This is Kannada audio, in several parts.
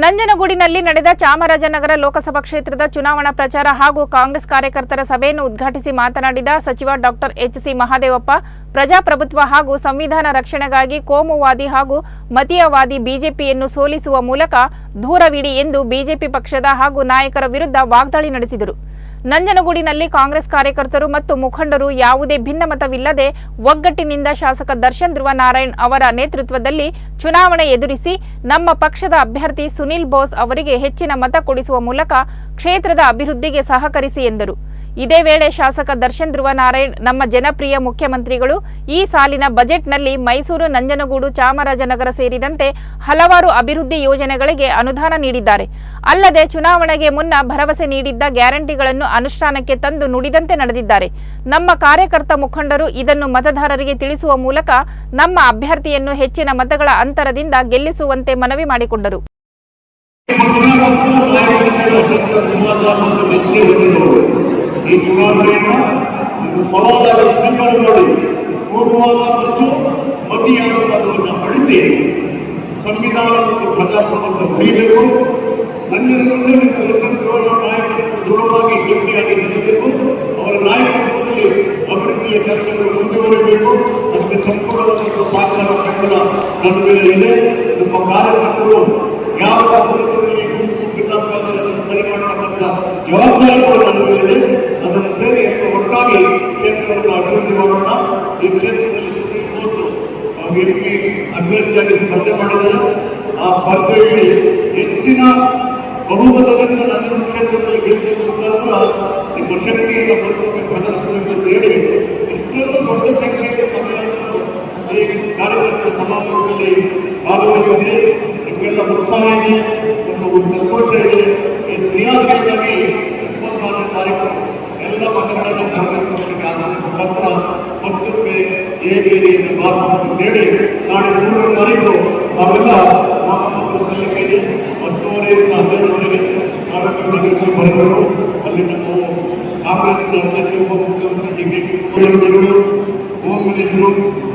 ನಂಜನಗೂಡಿನಲ್ಲಿ ನಡೆದ ಚಾಮರಾಜನಗರ ಲೋಕಸಭಾ ಕ್ಷೇತ್ರದ ಚುನಾವಣಾ ಪ್ರಚಾರ ಹಾಗೂ ಕಾಂಗ್ರೆಸ್ ಕಾರ್ಯಕರ್ತರ ಸಭೆಯನ್ನು ಉದ್ಘಾಟಿಸಿ ಮಾತನಾಡಿದ ಸಚಿವ ಡಾಕ್ಟರ್ ಎಚ್ಸಿ ಮಹಾದೇವಪ್ಪ, ಪ್ರಜಾಪ್ರಭುತ್ವ ಹಾಗೂ ಸಂವಿಧಾನ ರಕ್ಷಣೆಗಾಗಿ ಕೋಮುವಾದಿ ಹಾಗೂ ಮತೀಯವಾದಿ ಬಿಜೆಪಿಯನ್ನು ಸೋಲಿಸುವ ಮೂಲಕ ದೂರವಿಡಿ ಎಂದು ಬಿಜೆಪಿ ಪಕ್ಷದ ಹಾಗೂ ನಾಯಕರ ವಿರುದ್ಧ ವಾಗ್ದಾಳಿ ನಡೆಸಿದರು. ನಂಜನಗೂಡಿನಲ್ಲಿ ಕಾಂಗ್ರೆಸ್ ಕಾರ್ಯಕರ್ತರು ಮತ್ತು ಮುಖಂಡರು ಯಾವುದೇ ಭಿನ್ನಮತವಿಲ್ಲದೆ ಒಗ್ಗಟ್ಟಿನಿಂದ ಶಾಸಕ ದರ್ಶನ್ ಧ್ರುವ ನಾರಾಯಣ್ ಅವರ ನೇತೃತ್ವದಲ್ಲಿ ಚುನಾವಣೆ ಎದುರಿಸಿ ನಮ್ಮ ಪಕ್ಷದ ಅಭ್ಯರ್ಥಿ ಸುನಿಲ್ ಬೋಸ್ ಅವರಿಗೆ ಹೆಚ್ಚಿನ ಮತ ಕೊಡಿಸುವ ಮೂಲಕ ಕ್ಷೇತ್ರದ ಅಭಿವೃದ್ಧಿಗೆ ಸಹಕರಿಸಿ ಎಂದರು. ಇದೇ ವೇಳೆ ಶಾಸಕ ದರ್ಶನ್ ಧ್ರುವ ನಾರಾಯಣ್ ನಮ್ಮ ಜನಪ್ರಿಯ ಮುಖ್ಯಮಂತ್ರಿಗಳು ಈ ಸಾಲಿನ ಬಜೆಟ್ನಲ್ಲಿ ಮೈಸೂರು ನಂಜನಗೂಡು ಚಾಮರಾಜನಗರ ಸೇರಿದಂತೆ ಹಲವಾರು ಅಭಿವೃದ್ಧಿ ಯೋಜನೆಗಳಿಗೆ ಅನುದಾನ ನೀಡಿದ್ದಾರೆ ಅಲ್ಲದೆ ಚುನಾವಣೆಗೆ ಮುನ್ನ ಭರವಸೆ ನೀಡಿದ್ದ ಗ್ಯಾರಂಟಿಗಳನ್ನು ಅನುಷ್ಠಾನಕ್ಕೆ ತಂದು ನುಡಿದಂತೆ ನಡೆದಿದ್ದಾರೆ ನಮ್ಮ ಕಾರ್ಯಕರ್ತ ಮುಖಂಡರು ಇದನ್ನು ಮತದಾರರಿಗೆ ತಿಳಿಸುವ ಮೂಲಕ ನಮ್ಮ ಅಭ್ಯರ್ಥಿಯನ್ನು ಹೆಚ್ಚಿನ ಮತಗಳ ಅಂತರದಿಂದ ಗೆಲ್ಲಿಸುವಂತೆ ಮನವಿ ಮಾಡಿಕೊಂಡರು ಈ ಚುನಾವಣೆಯನ್ನು ಸವಾಲಾದ ಸ್ವೀಕಾರ ಮಾಡಿ ಪೂರ್ವವಾದ ಮತ್ತು ಮತಿಯಾದವನ್ನು ಅಳಿಸಿ ಸಂವಿಧಾನ ಮತ್ತು ಪ್ರಜಾಪ್ರಭುತ್ವ ಉಳಿಯಬೇಕು ನನ್ನೆಲ್ಲರೂ ಪರಿಸರಗಳ ನಾಯಕರು ದೃಢವಾಗಿ ಗಟ್ಟಿಯಾಗಿ ನಿಲ್ಲಬೇಕು ಅವರ ನಾಯಕತ್ವದಲ್ಲಿ ಅಭಿವೃದ್ಧಿಯ ಕೆಲಸಗಳು ಮುಂದುವರಿಬೇಕು. ಅದಕ್ಕೆ ಸಂಪೂರ್ಣವಾದ ಸಹಕಾರ ಬೆಂಬಲ ನನ್ನ ನಮ್ಮ ಕಾರ್ಯಕರ್ತರು ಯಾವ ಅಭಿವೃದ್ಧಿಯಲ್ಲಿ ಗುಂಪು ಸರಿ ಮಾಡತಕ್ಕಂಥ ಜವಾಬ್ದಾರಿಗಳು ನನ್ನ ಮೇಲೆ ಸೇರಿ ಎಲ್ಲರೂ ಒಟ್ಟಾಗಿ ಕ್ಷೇತ್ರವನ್ನು ಅಭಿವೃದ್ಧಿ ಮಾಡೋಣ ಈ ಕ್ಷೇತ್ರದಲ್ಲಿ ಸುಪ್ರೀಂ ಕೋರ್ಟ್ ಎಂಪಿ ಅಭ್ಯರ್ಥಿಯಾಗಿ ಸ್ಪರ್ಧೆ ಮಾಡಿದರೆ ಆ ಸ್ಪರ್ಧೆಯಲ್ಲಿ ಹೆಚ್ಚಿನ ಬಹುಮತದಿಂದ ನನ್ನ ಕ್ಷೇತ್ರದಲ್ಲಿ ಗೆಲ್ಲಿಸುವ ಮುಖಾಂತರ ನಿಮ್ಮ ಶಕ್ತಿಯನ್ನು ಅಂತ ಹೇಳಿ ಇಷ್ಟೊಂದು ದೊಡ್ಡ ಸಂಖ್ಯೆಯಲ್ಲಿ ಸಭೆಯನ್ನು ಈ ಕಾರ್ಯಕರ್ತರ ಸಮಾರಂಭದಲ್ಲಿ ಭಾಗವಹಿಸಿದೆ. ನಿಮಗೆಲ್ಲ ಉತ್ಸಾಹ ಇದೆ ಒಂದು ಸಂತೋಷ ಇದೆ ಈ ಕ್ರಿಯಾಶೀಲವಾಗಿ ಇಪ್ಪತ್ತಾರನೇ ತಾರೀಕು ಎಲ್ಲ ಮತಗಳನ್ನು ಕಾಂಗ್ರೆಸ್ ಪಕ್ಷಕ್ಕೆ ಹಾಕೋದ್ರ ಮುಖಾಂತರ ಮತ್ತೊಮ್ಮೆ ಏರಿಯನ್ನು ಭಾಷಣವನ್ನು ನೀಡಿ ನಾಳೆ ಮೂರನೇ ತಾರೀಕು ನಾವೆಲ್ಲ ನಾಮಪತ್ರ ಸಲ್ಲಿಕೆಯಲ್ಲಿ ಹನ್ನೆರಡುವರೆಗೆ ನಾವೆಲ್ಲ ನಗರಕ್ಕೆ ಬರಬೇಕು ಅಲ್ಲಿ ನಮ್ಮ ಕಾಂಗ್ರೆಸ್ನ ಅಧ್ಯಕ್ಷ ಉಪಮುಖ್ಯಮಂತ್ರಿ ಡಿ ಕೆ ಶಿವಕುಮಾರ್ ಹೋಮ್ ಮಿನಿಸ್ಟರು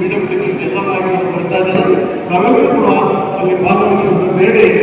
ಡಬ್ಲ್ಯೂ ಎಲ್ಲ ನಾಯಕರು ಬರ್ತಾ ಇದ್ದಾರೆ. ಕೂಡ ಅಲ್ಲಿ ಭಾಗವಹಿಸಿ